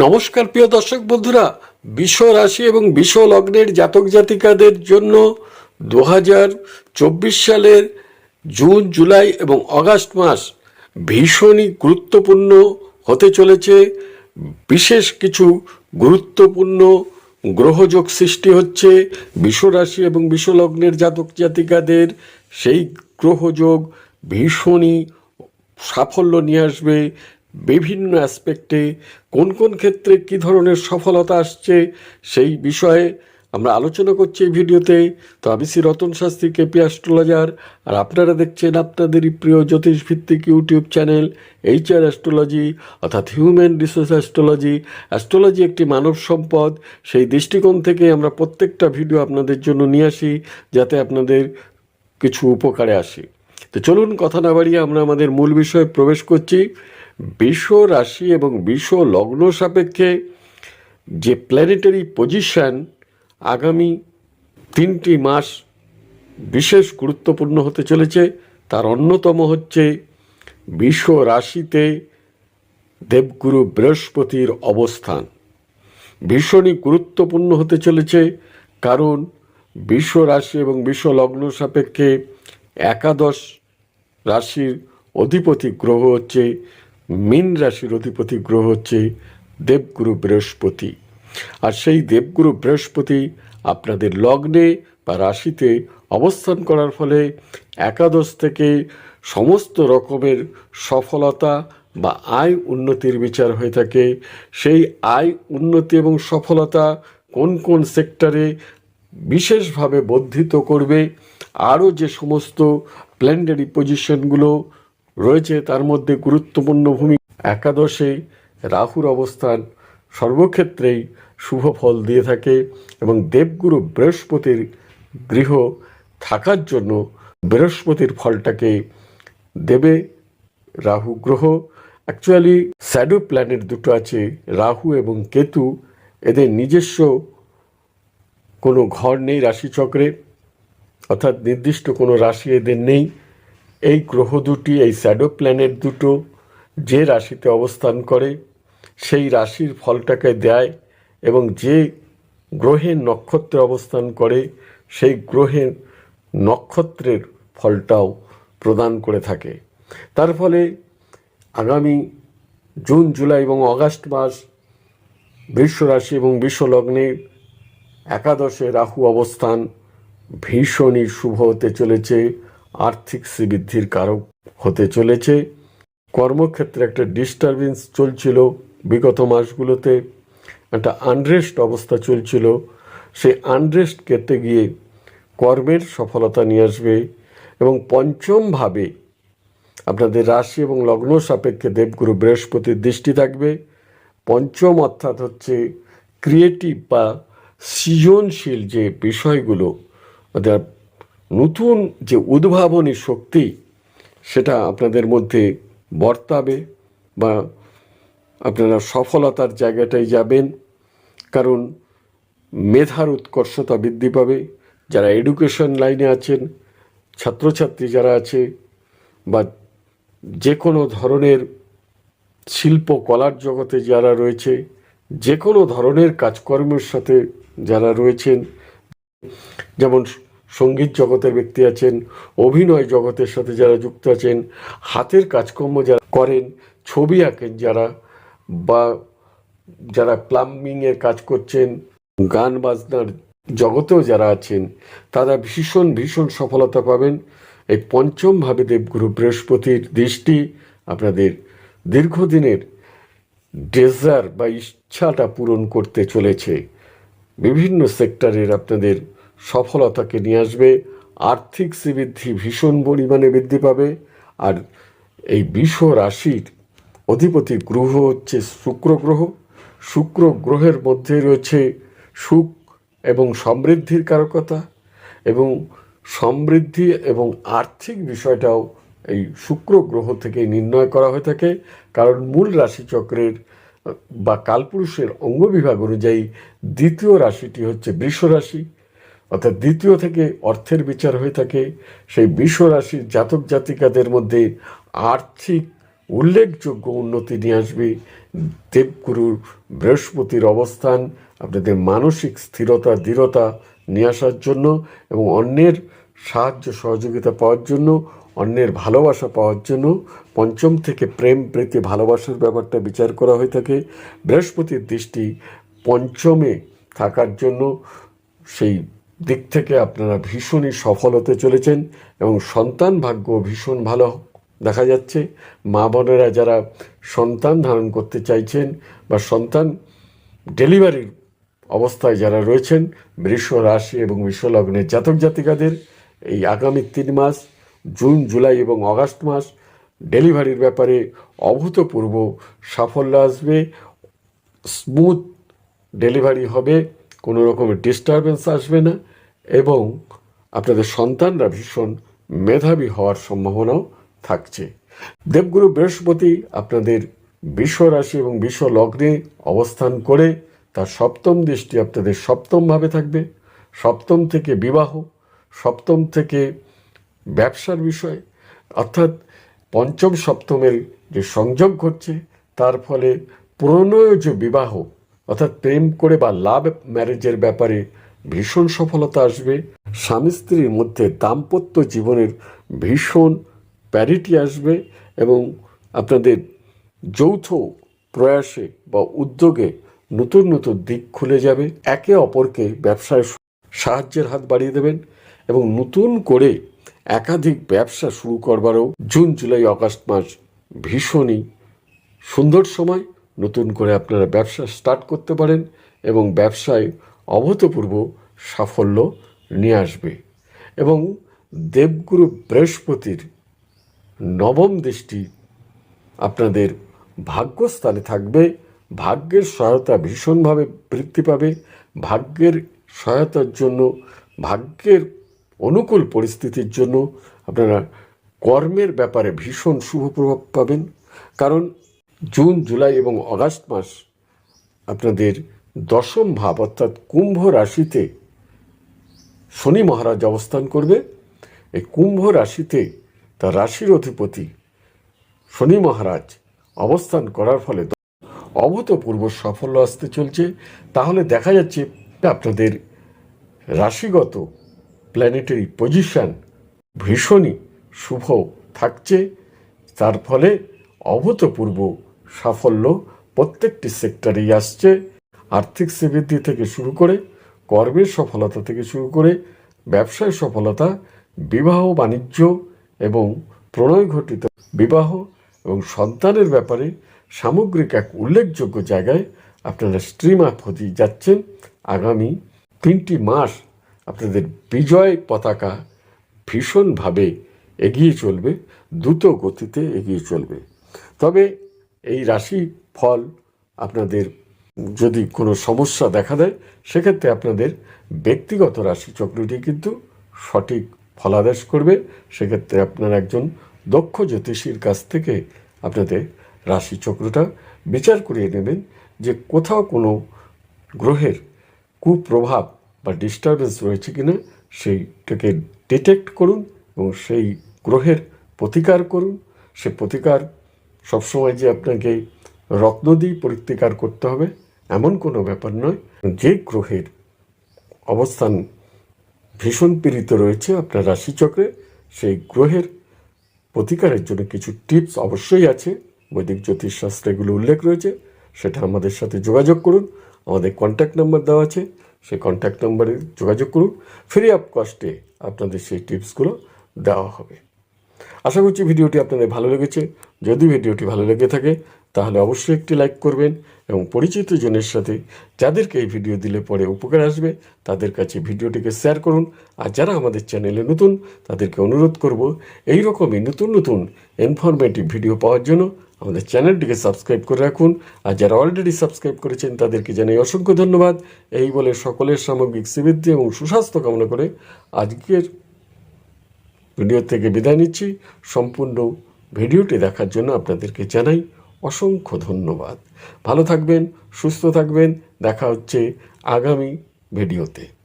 নমস্কার, প্রিয় দর্শক বন্ধুরা। বিশ্ব রাশি এবং বিশ্ব লগ্নের জাতক জাতিকাদের জন্য দু সালের জুন, জুলাই এবং অগাস্ট মাস ভীষণই গুরুত্বপূর্ণ হতে চলেছে। বিশেষ কিছু গুরুত্বপূর্ণ গ্রহযোগ সৃষ্টি হচ্ছে বিশ্ব রাশি এবং বিশ্ব লগ্নের জাতক জাতিকাদের। সেই গ্রহযোগ ভীষণই সাফল্য নিয়ে আসবে বিভিন্ন অ্যাসপেক্টে কোন কোন ক্ষেত্রে কী ধরনের সফলতা আসছে সেই বিষয়ে আমরা আলোচনা করছি এই ভিডিওতে। তো আমি শ্রী রতন শাস্ত্রী, কেপি অ্যাস্ট্রোলজার, আর আপনারা দেখছেন আপনাদেরই প্রিয় জ্যোতিষ ভিত্তিক YouTube channel H R astrology, অর্থাৎ হিউম্যান রিসোর্স অ্যাস্ট্রোলজি। অ্যাস্ট্রোলজি একটি মানব সম্পদ, সেই দৃষ্টিকোণ থেকে আমরা প্রত্যেকটা ভিডিও আপনাদের জন্য নিয়ে আসি, যাতে আপনাদের কিছু উপকারে আসে। তো চলুন কথা না বাড়িয়ে আমরা আমাদের মূল বিষয়ে প্রবেশ করছি। বিশ্ব রাশি এবং বিশ্ব লগ্ন সাপেক্ষে যে প্ল্যানেটারি পজিশন আগামী তিনটি মাস বিশেষ গুরুত্বপূর্ণ হতে চলেছে, তার অন্যতম হচ্ছে বিশ্ব রাশিতে দেবগুরু বৃহস্পতির অবস্থান। ভীষণই গুরুত্বপূর্ণ হতে চলেছে, কারণ বিশ্ব রাশি এবং বিশ্ব লগ্ন সাপেক্ষে একাদশ রাশির অধিপতি গ্রহ হচ্ছে মীন রাশির অধিপতি গ্রহ হচ্ছে দেবগুরু বৃহস্পতি। আর সেই দেবগুরু বৃহস্পতি আপনাদের লগ্নে বা রাশিতে অবস্থান করার ফলে একাদশ থেকে সমস্ত রকমের সফলতা বা আয় উন্নতির বিচার হয়ে থাকে। সেই আয়, উন্নতি এবং সফলতা কোন কোন সেক্টরে বিশেষভাবে বর্ধিত করবে, আরও যে সমস্ত প্ল্যান্ডারি পজিশনগুলো রয়েছে তার মধ্যে গুরুত্বপূর্ণ ভূমিকা একাদশে রাহুর অবস্থান সর্বক্ষেত্রেই শুভ ফল দিয়ে থাকে এবং দেবগুরু বৃহস্পতির গৃহ থাকার জন্য বৃহস্পতির ফলটাকে দেবে রাহু গ্রহ। অ্যাকচুয়ালি স্যাডো প্ল্যানেট দুটো আছে, রাহু এবং কেতু। এদের নিজস্ব কোনো ঘর নেই রাশিচক্রে, অর্থাৎ নির্দিষ্ট কোনো রাশি এদের নেই। এই গ্রহ দুটি, এই স্যাডো প্ল্যানেট দুটো যে রাশিতে অবস্থান করে, সেই রাশির ফলটাকে দেয় এবং যে গ্রহের নক্ষত্রে অবস্থান করে, সেই গ্রহের নক্ষত্রের ফলটাও প্রদান করে থাকে। তার ফলে আগামী জুন, জুলাই এবং অগাস্ট মাস বৃষ রাশি এবং বিশ্বলগ্নে একাদশে রাহু অবস্থান ভীষণই শুভ হতে চলেছে। আর্থিক শ্রীবৃদ্ধির কারক হতে চলেছে। কর্মক্ষেত্রে একটা ডিস্টারবেন্স চলছিল। বিগত মাসগুলোতে একটা আনরেস্ট অবস্থা চলছিল। সেই আনরেস্ট কেটে গিয়ে কর্মের সফলতা নিয়ে আসবে এবং পঞ্চমভাবে আপনাদের রাশি এবং লগ্ন সাপেক্ষে দেবগুরু বৃহস্পতির দৃষ্টি থাকবে। পঞ্চম অর্থাৎ হচ্ছে ক্রিয়েটিভ বা সৃজনশীল যে বিষয়গুলো নতুন যে উদ্ভাবনী শক্তি, সেটা আপনাদের মধ্যে বর্তাবে বা আপনারা সফলতার জায়গাটায় যাবেন। কারণ মেধার উৎকর্ষতা বৃদ্ধি পাবে। যারা এডুকেশন লাইনে আছেন, ছাত্রছাত্রী যারা আছে, বা যে কোনো ধরনের শিল্প কলার জগতে যারা রয়েছে যে কোনো ধরনের কাজকর্মের সাথে যারা রয়েছেন, যেমন সংগীত জগতের ব্যক্তি আছেন, অভিনয় জগতের সাথে যারা যুক্ত আছেন, হাতের কাজকর্ম যারা করেন, ছবি আঁকেন যারা বা যারা প্লাম্বিংয়ের কাজ করছেন, গান বাজনার জগতেও যারা আছেন, তারা ভীষণ ভীষণ সফলতা পাবেন। এই পঞ্চমভাবে দেবগুরু বৃহস্পতির দৃষ্টি আপনাদের দীর্ঘদিনের ডেজার বা ইচ্ছাটা পূরণ করতে চলেছে। বিভিন্ন সেক্টরের আপনাদের সফলতাকে নিয়ে আসবে, আর্থিক শ্রীবৃদ্ধি ভীষণ পরিমাণে বৃদ্ধি পাবে, আর এই বিশ্ব রাশির অধিপতি গ্রহ হচ্ছে শুক্র গ্রহ। শুক্র গ্রহের মধ্যে রয়েছে সুখ এবং সমৃদ্ধির কারকতা এবং সমৃদ্ধি এবং আর্থিক বিষয়টাও এই শুক্র গ্রহ থেকে নির্ণয় করা হয়ে থাকে। কারণ মূল রাশিচক্রের বা কালপুরুষের অঙ্গবিভাগ অনুযায়ী দ্বিতীয় রাশিটি হচ্ছে বৃষ রাশি। অর্থাৎ দ্বিতীয় থেকে অর্থের বিচার হয়ে থাকে, সেই বিশ্ব রাশির জাতক জাতিকাদের মধ্যে আর্থিক উল্লেখযোগ্য উন্নতি নিয়ে আসবে। দেবগুরুর বৃহস্পতির অবস্থান, আপনাদের মানসিক স্থিরতা, দৃঢ়তা নিয়ে আসার জন্য এবং অন্যের সাহায্য সহযোগিতা পাওয়ার জন্য, অন্যের ভালোবাসা পাওয়ার জন্য পঞ্চম থেকে প্রেম, প্রীতি, ভালোবাসার ব্যাপারটা বিচার করা হয়ে থাকে। বৃহস্পতির দৃষ্টি পঞ্চমে থাকার জন্য সেই দিক থেকে আপনারা ভীষণই সফল হতে চলেছেন এবং সন্তান ভাগ্য ভীষণ ভালো দেখা যাচ্ছে। মা বোনেরা যারা সন্তান ধারণ করতে চাইছেন বা সন্তান ডেলিভারির অবস্থায় যারা রয়েছেন, বৃষ রাশি এবং বিশ্বলগ্নের জাতক জাতিকাদের এই আগামী তিন মাস, জুন, জুলাই এবং আগস্ট মাস ডেলিভারির ব্যাপারে অভূতপূর্ব সাফল্য আসবে। স্মুথ ডেলিভারি হবে। কোনো রকমের ডিস্টারবেন্স আসবে না এবং আপনাদের সন্তানরা ভীষণ মেধাবী হওয়ার সম্ভাবনাও থাকছে। দেবগুরু বৃহস্পতি আপনাদের বিশ্ব রাশি এবং বিশ্ব লগ্নে অবস্থান করে তার সপ্তম দৃষ্টি আপনাদের সপ্তমভাবে থাকবে। সপ্তম থেকে বিবাহ, সপ্তম থেকে ব্যবসার বিষয়, অর্থাৎ পঞ্চম সপ্তমের যে সংযোগ ঘটছে, তার ফলে প্রণয় যে বিবাহ অর্থাৎ প্রেম করে বা লাভ ম্যারেজের ব্যাপারে ভীষণ সফলতা আসবে। স্বামী স্ত্রীর মধ্যে দাম্পত্য জীবনের ভীষণ প্যারিটি আসবে এবং আপনাদের যৌথ প্রয়াসে বা উদ্যোগে নতুন নতুন দিক খুলে যাবে। একে অপরকে ব্যবসায় সাহায্যের হাত বাড়িয়ে দেবেন এবং নতুন করে একাধিক ব্যবসা শুরু করবারও জুন, জুলাই আগস্ট মাস ভীষণই সুন্দর সময়। নতুন করে আপনারা ব্যবসা স্টার্ট করতে পারেন এবং ব্যবসায় অভূতপূর্ব সাফল্য নিয়ে আসবে। এবং দেবগুরু বৃহস্পতির নবম দৃষ্টি আপনাদের ভাগ্যস্থানে থাকবে। ভাগ্যের সহায়তা ভীষণভাবে বৃদ্ধি পাবে। ভাগ্যের সহায়তার জন্য, ভাগ্যের অনুকূল পরিস্থিতির জন্য আপনারা কর্মের ব্যাপারে ভীষণ শুভ প্রভাব পাবেন। কারণ জুন, জুলাই এবং আগস্ট মাস আপনাদের দশম ভাব অর্থাৎ কুম্ভ রাশিতে শনি মহারাজ অবস্থান করবে। এই কুম্ভ রাশিতে তার রাশির অধিপতি শনি মহারাজ অবস্থান করার ফলে অভূতপূর্ব সাফল্য আসতে চলছে। তাহলে দেখা যাচ্ছে আপনাদের রাশিগত প্ল্যানেটারি পজিশন ভীষণই শুভ থাকছে। তার ফলে অভূতপূর্ব সাফল্য প্রত্যেকটি সেক্টরেই আসছে। আর্থিক শ্রীবৃদ্ধি থেকে শুরু করে কর্মের সফলতা থেকে শুরু করে ব্যবসায় সফলতা, বিবাহ, বাণিজ্য এবং প্রণয় ঘটিত বিবাহ এবং সন্তানের ব্যাপারে সামগ্রিক এক উল্লেখযোগ্য জায়গায় আপনারা স্ট্রিম আপ হতে যাচ্ছেন। আগামী তিনটি মাস আপনাদের বিজয় পতাকা ভীষণভাবে এগিয়ে চলবে, দ্রুত গতিতে এগিয়ে চলবে। তবে এই রাশি ফল আপনাদের যদি কোনো সমস্যা দেখা দেয়, সেক্ষেত্রে আপনাদের ব্যক্তিগত রাশি চক্রটি কিন্তু সঠিক ফলাদেশ করবে। সেক্ষেত্রে আপনার একজন দক্ষ জ্যোতিষীর কাছ থেকে আপনাদের রাশি চক্রটা বিচার করিয়ে নেবেন যে কোথাও কোনো গ্রহের কুপ্রভাব বা ডিস্টারবেন্স রয়েছে কিনা, সেইটাকে ডিটেক্ট করুন এবং সেই গ্রহের প্রতিকার করুন। সে প্রতিকার সবসময় যে আপনাকে রত্ন দিয়ে প্রতিকার করতে হবে, এমন কোনো ব্যাপার নয়। যে গ্রহের অবস্থান ভীষণ পীড়িত রয়েছে আপনার রাশিচক্রে, সেই গ্রহের প্রতিকারের জন্য কিছু টিপস অবশ্যই আছে। বৈদিক জ্যোতিষশাস্ত্রে এগুলো উল্লেখ রয়েছে, সেটা আমাদের সাথে যোগাযোগ করুন। আমাদের কন্ট্যাক্ট নাম্বার দেওয়া আছে, সেই কন্ট্যাক্ট নাম্বারে যোগাযোগ করুন। ফ্রি অফ কস্টে আপনাদের সেই টিপসগুলো দেওয়া হবে। আশা করছি ভিডিওটি আপনাদের ভালো লেগেছে। যদি ভিডিওটি ভালো লেগে থাকে, তাহলে অবশ্যই একটি লাইক করবেন এবং পরিচিত জনের সাথে যাদেরকে এই ভিডিও দিলে পরে উপকার আসবে, তাদের কাছে ভিডিওটিকে শেয়ার করুন। আর যারা আমাদের চ্যানেলে নতুন, তাদেরকে অনুরোধ করব এই রকমই নতুন নতুন ইনফরমেটিভ ভিডিও পাওয়ার জন্য আমাদের চ্যানেলটিকে সাবস্ক্রাইব করে রাখুন। আর যারা অলরেডি সাবস্ক্রাইব করেছেন, তাদেরকে জানাই অসংখ্য ধন্যবাদ। এই বলে সকলের সামগ্রিক শ্রীবৃদ্ধি এবং সুস্বাস্থ্য কামনা করে আজকের ভিডিও থেকে বিদায় নিচ্ছি। সম্পূর্ণ ভিডিওটি দেখার জন্য আপনাদেরকে জানাই অসংখ্য ধন্যবাদ। ভালো থাকবেন, সুস্থ থাকবেন। দেখা হচ্ছে আগামী ভিডিওতে।